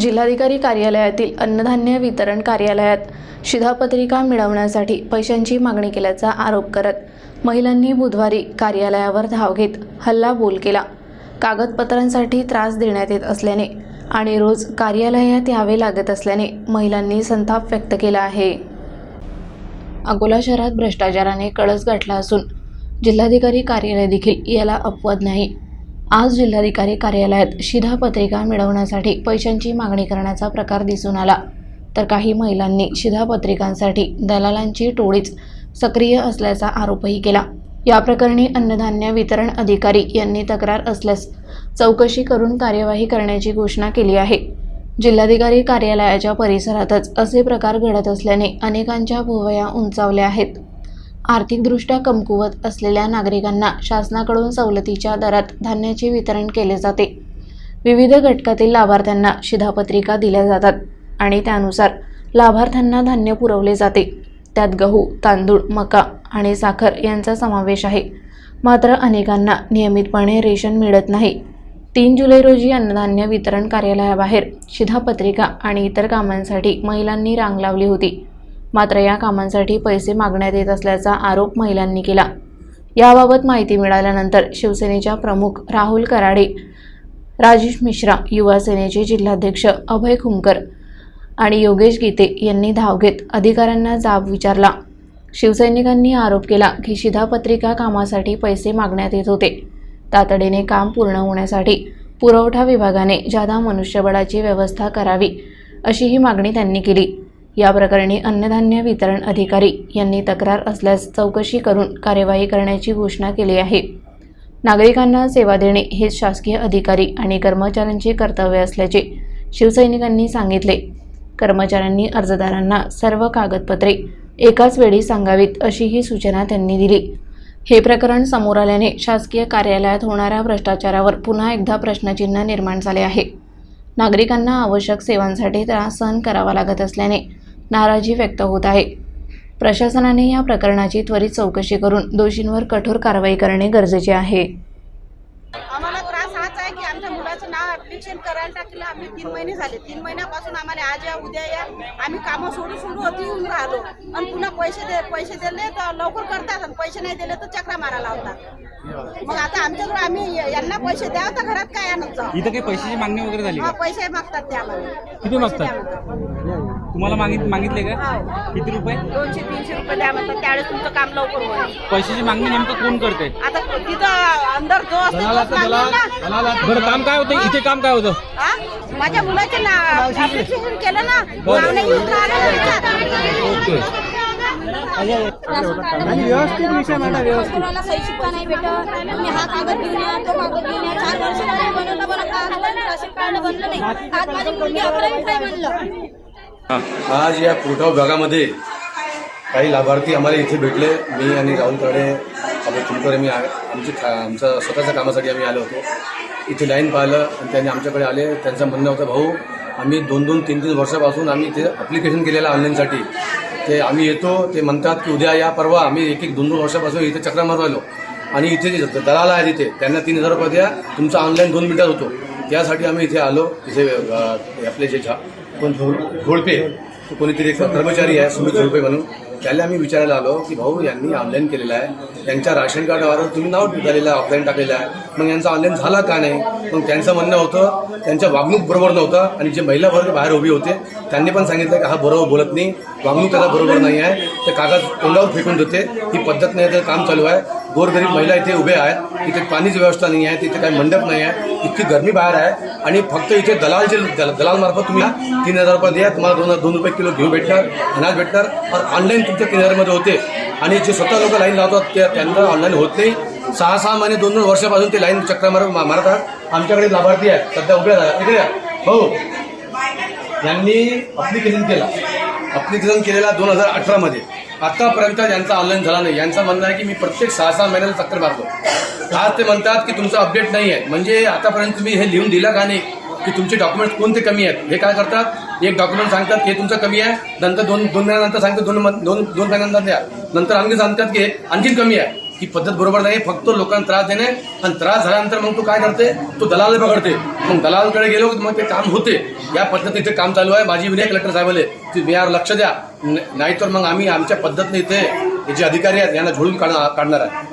जिल्हाधिकारी कार्यालयातील अन्नधान्य वितरण कार्यालयात शिधापत्रिका मिळवण्यासाठी पैशांची मागणी केल्याचा आरोप करत महिलांनी बुधवारी कार्यालयावर धाव घेत हल्ला बोल केला. कागदपत्रांसाठी त्रास देण्यात येत असल्याने आणि रोज कार्यालयात यावे लागत असल्याने महिलांनी संताप व्यक्त केला आहे. अकोला शहरात भ्रष्टाचाराने कळस गाठला असून जिल्हाधिकारी कार्यालय देखील याला अपवाद नाही. आज जिल्हाधिकारी कार्यालयात शिधापत्रिका मिळवण्यासाठी पैशांची मागणी करण्याचा प्रकार दिसून आला. तर काही महिलांनी शिधापत्रिकांसाठी दलालांची टोळीच सक्रिय असल्याचा आरोपही केला. या प्रकरणी अन्नधान्य वितरण अधिकारी यांनी तक्रार असल्यास चौकशी करून कार्यवाही करण्याची घोषणा केली आहे. जिल्हाधिकारी कार्यालयाच्या परिसरातच असे प्रकार घडत असल्याने अनेकांच्या भुवया उंचावल्या आहेत. आर्थिकदृष्ट्या कमकुवत असलेल्या नागरिकांना शासनाकडून सवलतीच्या दरात धान्याचे वितरण केले जाते. विविध घटकातील लाभार्थ्यांना शिधापत्रिका दिल्या जातात आणि त्यानुसार लाभार्थ्यांना धान्य पुरवले जाते. त्यात गहू तांदूळ मका आणि साखर यांचा समावेश आहे. मात्र अनेकांना नियमितपणे रेशन मिळत नाही. तीन जुलै रोजी अन्नधान्य वितरण कार्यालयाबाहेर शिधापत्रिका आणि इतर कामांसाठी महिलांनी रांग लावली होती. मात्र या कामांसाठी पैसे मागण्यात येत असल्याचा आरोप महिलांनी केला. याबाबत माहिती मिळाल्यानंतर शिवसेनेच्या प्रमुख राहुल कराडे राजेश मिश्रा युवा सेनेचे जिल्हाध्यक्ष अभय खुमकर आणि योगेश गीते यांनी धाव घेत अधिकाऱ्यांना जाब विचारला. शिवसैनिकांनी आरोप केला की शिधापत्रिका कामासाठी पैसे मागण्यात येत होते. तातडीने काम पूर्ण होण्यासाठी पुरवठा विभागाने जादा मनुष्यबळाची व्यवस्था करावी अशी ही मागणी त्यांनी केली. या प्रकरणी अन्नधान्य वितरण अधिकारी यांनी तक्रार असल्यास चौकशी करून कार्यवाही करण्याची घोषणा केली आहे. नागरिकांना सेवा देणे हेच शासकीय अधिकारी आणि कर्मचाऱ्यांचे कर्तव्य असल्याचे शिवसैनिकांनी सांगितले. कर्मचाऱ्यांनी अर्जदारांना सर्व कागदपत्रे एकाच वेळी सांगावीत अशी ही सूचना त्यांनी दिली. हे प्रकरण समोर आल्याने शासकीय कार्यालयात होणाऱ्या भ्रष्टाचारावर पुन्हा एकदा प्रश्नचिन्ह निर्माण झाले आहे. नागरिकांना आवश्यक सेवांसाठी त्रास सहन करावा लागत असल्याने नाराजी व्यक्त होत आहे. प्रशासनाने या प्रकरणाची त्वरित चौकशी करून दोषींवर कठोर कारवाई करणे गरजेचे आहे. आम्हाला त्रास हाच आहे की आमच्या मुलाचं नाव ऍप्लिकेशन करायला टाकलं आम्ही तीन महिने झाले. तीन महिन्यापासून आम्हाला आज या उद्या या आम्ही कामं सोडू सोडू अति येऊन राहिलो. आणि पुन्हा पैसे दे पैसे दिले तर लवकर करतात आणि पैसे नाही दिले तर चक्रा मारायला लावतात. मग आता आमच्याकडे आम्ही यांना पैसे द्यावं तर घरात काय आणत जाऊ? इथं काही पैशाची मागणी वगैरे झाली हा पैसे मागतात ते आम्हाला किती मागतात? तुम्हाला मागित मागितले का? हो. किती रुपये? दोनशे तीनशे रुपये द्या म्हणतात. त्यावेळेस तुमचं काम लवकर होईल. पैशाची मागणी नेमकं कोण करते आता तिथं अंदर जो असतो तोच मागेल ना. बरं काम काय होतं? इथे काम काय होतं? हा? माझ्या मुलाचे ना केलं ना. नाव नाही राहिलं व्यवस्थित विषय मांडा व्यवस्थित. कोणाला सही शिक्का नाही भेटत मी हा कागद घेऊन या तो कागद घेऊन या. चार वर्ष झाले बनवता बनवता. आजपर्यंत राशन कार्ड बनलं नाही. आज माझी मुलगी अकरावी काय म्हणलं. आज या पुरवठा भागामध्ये काही लाभार्थी आम्हाला इथे भेटले. मी आणि राहुलकडे अभय तुमकडे मी आमची खा- आमचं स्वतःच्या कामासाठी आम्ही आलो होतो. इथे लाईन पाहिलं आणि त्यांनी आमच्याकडे आले. त्यांचं म्हणणं होतं भाऊ आम्ही दोन दोन तीन तीन वर्षापासून आम्ही इथे अप्लिकेशन केलेलं ऑनलाईनसाठी ते आम्ही येतो ते म्हणतात की उद्या या परवा आम्ही एक एक दोन दोन वर्षापासून इथे चक्रा मारून आणि इथे जे दलाल आहे तिथे त्यांना तीन हजार रुपये द्या. तुमचा ऑनलाईन दोन मिनिटात होतो. त्यासाठी आम्ही इथे आलो. इथे आपले जे झा कोण झोळ- झोळपे कोणीतरी एक कर्मचारी आहे सुमित झोळपे म्हणून. त्याला आम्ही विचारायला आलो की भाऊ यांनी ऑनलाईन केलेलं आहे. त्यांच्या राशन कार्डावर तुम्ही नाव झालेलं आहे ऑफलाईन टाकलेलं आहे. मग यांचा ऑनलाईन झाला का नाही? पण त्यांचं म्हणणं होतं त्यांच्या वागणूक बरोबर नव्हतं आणि जे महिला वर्ग बाहेर उभी होते त्यांनी पण सांगितलं की हा बरोबर बोलत नाही वागणूक त्याला बरोबर नाही आहे ते कागद तोंडावर फेकून देते ही पद्धत नाही तर काम चालू आहे. गोरगरीब महिला इथे उभे आहेत इथे पाणीची व्यवस्था नाही आहे तिथे काही मंडप नाही आहे इतकी गरमी बाहेर आहे आणि फक्त इथे दलालचे दल- दलालमार्फत तुम्ही तीन हजार रुपये द्या तुम्हाला दोन दोन रुपये किलो घेऊ भेटणार अनाज भेटणार ऑनलाईन तुमच्या तीन हजारमध्ये होते. आणि जे स्वतः लोक लाईन लावतात ते त्यांना ऑनलाईन होत नाही. सहा सहा महिने दोन दोन वर्षापासून ते लाईन चक्र मार मारत मारतात आमच्याकडे लाभार्थी आहेत सध्या उभे राहा. इकडे हो. यांनी अप्लिकेशन केला. अप्लिकेशन केलेला दोन हजार अठरामध्ये आत्तापर्यंत यांचा ऑनलाईन झाला नाही. यांचं म्हणणं आहे की मी प्रत्येक सहा सहा महिन्याला चक्कर मारतो. आज ते म्हणतात की तुमचं अपडेट नाही आहे. म्हणजे आतापर्यंत तुम्ही हे लिहून दिलं का नाही? की तुमचे डॉक्युमेंट कोणते कमी आहेत? हे काय करतात? एक डॉक्युमेंट सांगतात हे तुमचं कमी आहे. नंतर दोन दोन महिन्यानंतर सांगतात दोन दोन दोन महिन्यानंतर द्या. नंतर आणखी सांगतात की आणखीन कमी आहे. ही पद्धत बरोबर नाही फक्त लोकांना त्रास देणे आणि त्रास झाल्यानंतर मग तू काय करते? तो दलाल पकडते. मग दलालकडे गेलो मग ते काम होते. या पद्धतीने इथे काम चालू आहे. माझी विनय कलेक्टर साहेबाले तुम्ही यावर लक्ष द्या. नाहीतर मग आम्ही आमच्या पद्धतीने इथे जे अधिकारी आहेत यांना झोडून काढणार आहे.